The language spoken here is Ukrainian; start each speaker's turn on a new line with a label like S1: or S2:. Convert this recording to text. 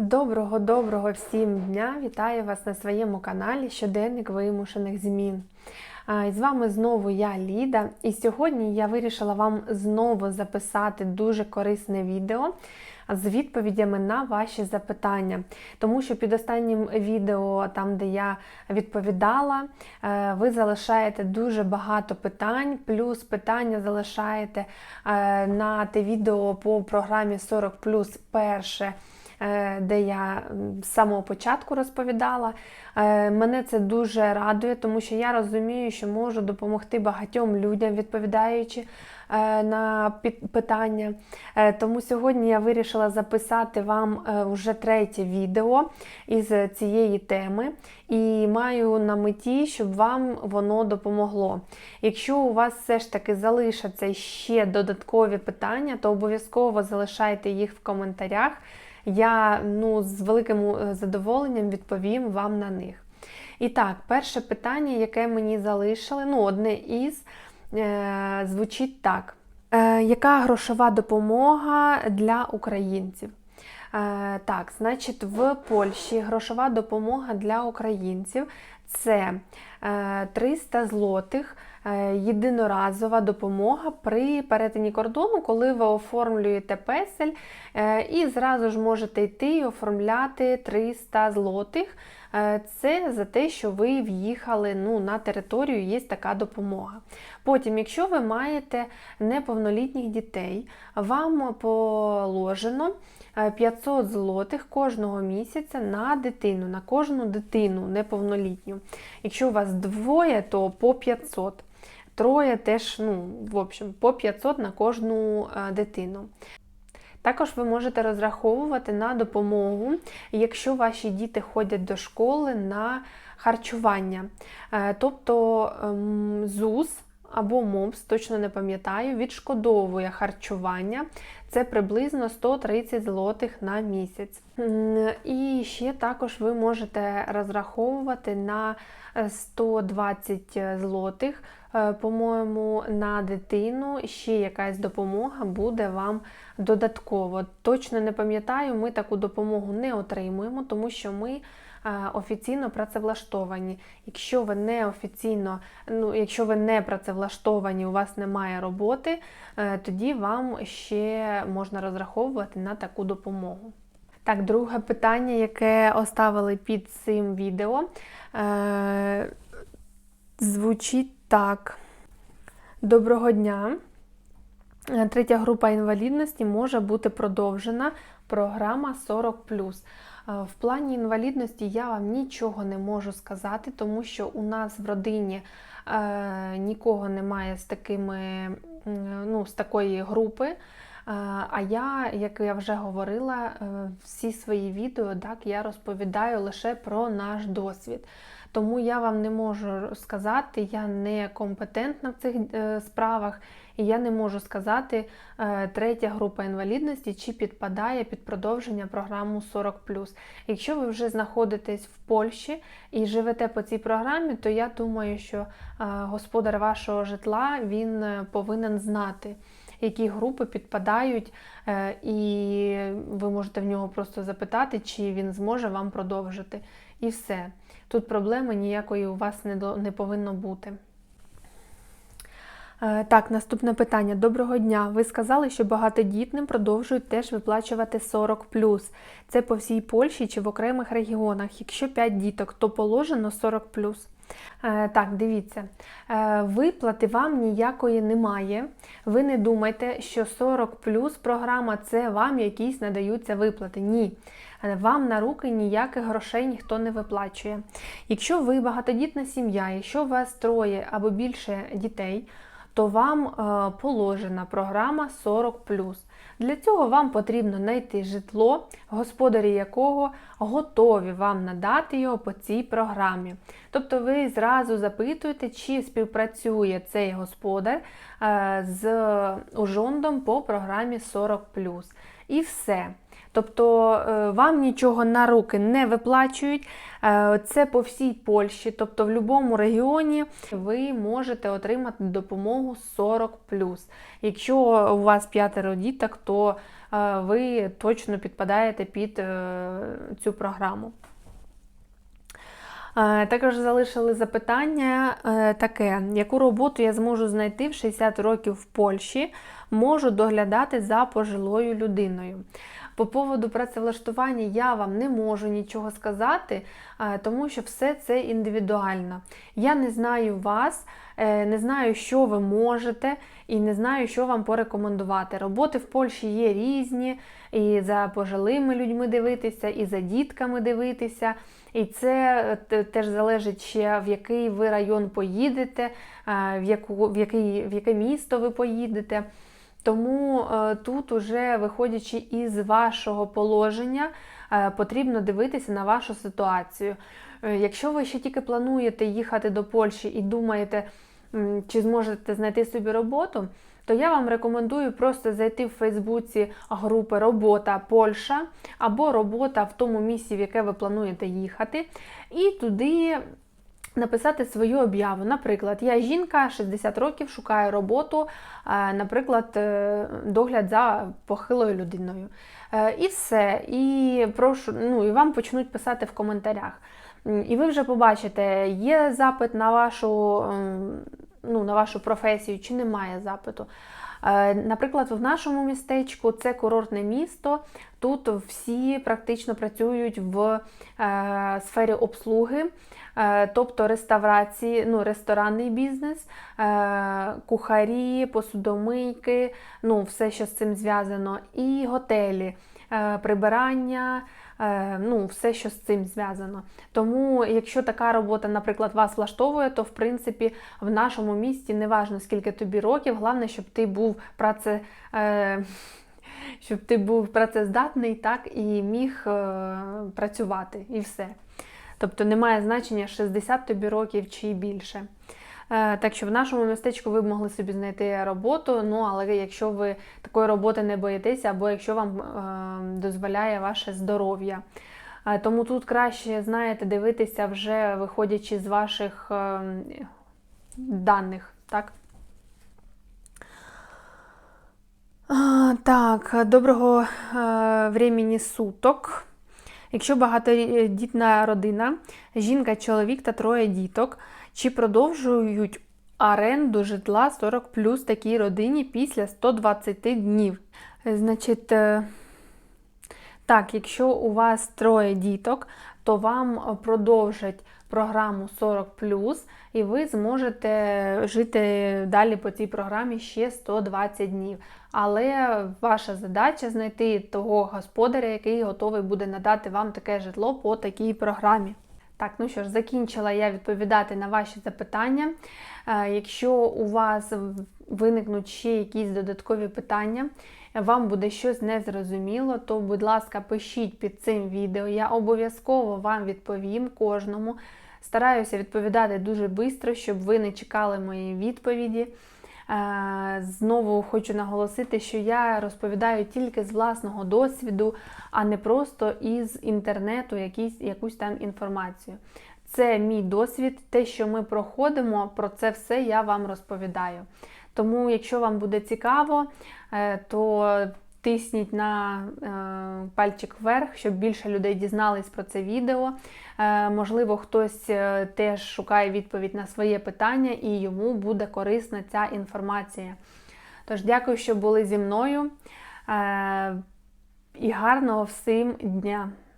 S1: Доброго доброго всім дня! Вітаю вас на своєму каналі Щоденник вимушених змін. З вами знову я Ліда, і сьогодні я вирішила вам знову записати дуже корисне відео з відповідями на ваші запитання. Тому що під останнім відео, там де я відповідала, е, ви залишаєте дуже багато питань, плюс питання залишаєте е, на те відео по програмі 40 перше. Е, Де я з самого початку розповідала. Е, Мене це дуже радує, тому що я розумію, що можу допомогти багатьом людям, відповідаючи е, на питання. Тому сьогодні я вирішила записати вам вже третє відео із цієї теми і маю на меті, щоб вам воно допомогло. Якщо у вас все ж таки залишаться ще додаткові питання, то обов'язково залишайте їх в коментарях. Я ну, з великим е, задоволенням відповім вам на них. І так, перше питання, яке мені залишили, ну, одне із, е, звучить так: е, яка грошова допомога для українців? Е, так, значить, в Польщі грошова допомога для українців це е, 300 злотих. Е, Єдиноразова допомога при перетині кордону, коли ви оформлюєте песель, е, і зразу ж можете йти і оформляти 300 злотих. Е, Це за те, що ви в'їхали ну, на територію, є така допомога. Потім, якщо ви маєте неповнолітніх дітей, вам положено е, 500 злотих кожного місяця на дитину, на кожну дитину неповнолітню. Якщо у вас двоє, то по 500. Троє теж, ну, в общем, по 500 на кожну е, дитину. Також ви можете розраховувати на допомогу, якщо ваші діти ходять до школи на харчування. Е, Тобто ем, ЗУС або МОПС, точно не пам'ятаю, відшкодовує харчування. Це приблизно 130 злотих на місяць. І ще також ви можете розраховувати на е, 120 злотих, е, по-моєму, на дитину. Ще якась допомога буде вам додатково. Точно не пам'ятаю, ми таку допомогу не отримуємо, тому що ми е, офіційно працевлаштовані. Якщо ви не офіційно, ну якщо ви не працевлаштовані, у вас немає роботи, е, тоді вам ще можна розраховувати на таку допомогу. Так, друге питання, яке оставили під цим відео, е, звучить так. Доброго дня. Е, Третя група інвалідності може бути продовжена. Програма 40. Е, В плані інвалідності я вам нічого не можу сказати, тому що у нас в родині е, нікого немає з такими, ну, з такої групи. Е, А я, як я вже говорила, всі свої відео так, я розповідаю лише про наш досвід. Тому я вам не можу сказати, я не компетентна в цих е, справах, і я не можу сказати, е, третя група інвалідності чи підпадає під продовження програму 40. Якщо ви вже знаходитесь в Польщі і живете по цій програмі, то я думаю, що е, господар вашого житла він повинен знати. Які групи підпадають, і ви можете в нього просто запитати, чи він зможе вам продовжити. І все. Тут проблеми ніякої у вас не, до- не повинно бути. Е, Так, наступне питання. Доброго дня. Ви сказали, що багатодітним продовжують теж виплачувати 40 Це по всій Польщі чи в окремих регіонах. Якщо 5 діток, то положено 40 Е, Так, дивіться, Е, виплати вам ніякої немає. Ви не думайте, що 40 плюс програма це вам якісь надаються виплати. Ні. Е, Вам на руки ніяких грошей ніхто не виплачує. Якщо ви багатодітна сім'я, якщо у вас троє або більше дітей, то вам е, положена програма 40 Для цього вам потрібно знайти житло, господарі якого готові вам надати його по цій програмі. Тобто ви зразу запитуєте, чи співпрацює цей господар е, з ужондом по програмі 40 І все. Тобто е, вам нічого на руки не виплачують. Е, Це по всій Польщі, тобто в будь-якому регіоні ви можете отримати допомогу 40 Якщо у вас п'ятеро діток, то е, ви точно підпадаєте під цю програму. Також залишили запитання таке: яку роботу я зможу знайти в 60 років в Польщі, можу доглядати за пожилою людиною. По поводу працевлаштування я вам не можу нічого сказати, е, тому що все це індивідуально. Я не знаю вас, е, не знаю, що ви можете, і не знаю, що вам порекомендувати. Роботи в Польщі є різні, і за пожилими людьми дивитися, і за дітками дивитися. І це е, теж залежить ще в який ви район поїдете, в, яку, в, який, в яке місто ви поїдете. Тому е, тут, уже виходячи із вашого положення, е, потрібно дивитися на вашу ситуацію. Е, Якщо ви ще тільки плануєте їхати до Польщі і думаєте, чи зможете знайти собі роботу, то я вам рекомендую просто зайти в Фейсбуці групи Робота Польща або робота в тому місці, в яке ви плануєте їхати, і туди написати свою об'яву. Наприклад, я жінка 60 років, шукаю роботу, е, наприклад, е, догляд за похилою людиною. Е, І все. І прошу, ну і вам почнуть писати в коментарях. І ви вже побачите, є запит на вашу, ем, ну, на вашу професію чи немає запиту. Е, Наприклад, в нашому містечку це курортне місто. Тут всі практично працюють в е, сфері обслуги, е, тобто реставрації, ну, ресторанний бізнес, кухарі, посудомийки, ну, все, що з цим зв'язано, і готелі, прибирання. е, Ну, все, що з цим зв'язано. Тому, якщо така робота, наприклад, вас влаштовує, то в принципі в нашому місті не важно, скільки тобі років, головне, щоб ти був праце, е, щоб ти був працездатний, так і міг е, працювати, і все. Тобто немає значення 60 тобі років чи більше. Е, Так що в нашому містечку ви б могли собі знайти роботу, ну але якщо ви такої роботи не боїтеся, або якщо вам е, дозволяє ваше здоров'я. Е, Тому тут краще, знаєте, дивитися вже виходячи з ваших даних, так? Так, доброго времени суток. Якщо багатодітна родина, жінка, чоловік та троє діток, чи продовжують оренду житла 40 плюс такій родині після 120 днів? Значить, е, так, якщо у вас троє діток, то вам продовжать програму 40 і ви зможете жити далі по цій програмі ще 120 днів. Але ваша задача знайти того господаря, який готовий буде надати вам таке житло по такій програмі. Так, ну що ж, закінчила я відповідати на ваші запитання. Е, Якщо у вас виникнуть ще якісь додаткові питання, вам буде щось незрозуміло, то, будь ласка, пишіть під цим відео. Я обов'язково вам відповім кожному. Стараюся відповідати дуже швидко, щоб ви не чекали мої відповіді. Е, Знову хочу наголосити, що я розповідаю тільки з власного досвіду, а не просто із інтернету якісь, якусь там інформацію. Це мій досвід, те, що ми проходимо, про це все я вам розповідаю. Тому, якщо вам буде цікаво, е, то тисніть на е, пальчик вверх, щоб більше людей дізнались про це відео. Е, Можливо, хтось е, теж шукає відповідь на своє питання і йому буде корисна ця інформація. Тож, дякую, що були зі мною. Е, І гарного всім дня!